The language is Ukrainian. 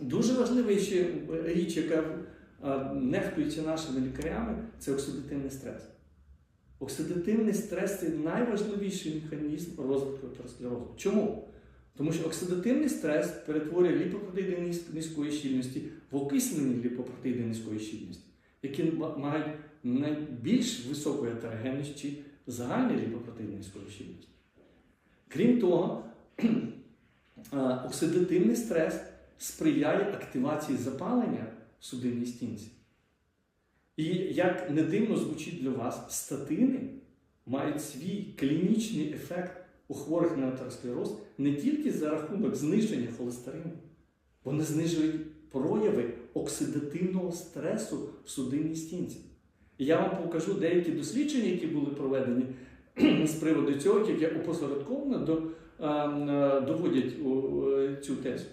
Дуже важлива ще річ, яка е, нехтується нашими лікарями, це оксидативний стрес. Оксидативний стрес це найважливіший механізм розвитку атеросклерозу. Чому? Тому що оксидативний стрес перетворює ліпопротеїди низької щільності в окиснені ліпопротеїди низької щільності, які мають найбільш високу атерогенність чи загальний ліпопротеїд низької щільності. Крім того, е, оксидативний стрес сприяє активації запалення в судинній стінці. І як не дивно звучить для вас, статини мають свій клінічний ефект у хворих на атеросклероз не тільки за рахунок зниження холестерину, вони знижують прояви оксидативного стресу в судинній стінці. І я вам покажу деякі дослідження, які були проведені з приводу цього, які опосередковано до, е, е, доводять е, цю тезу.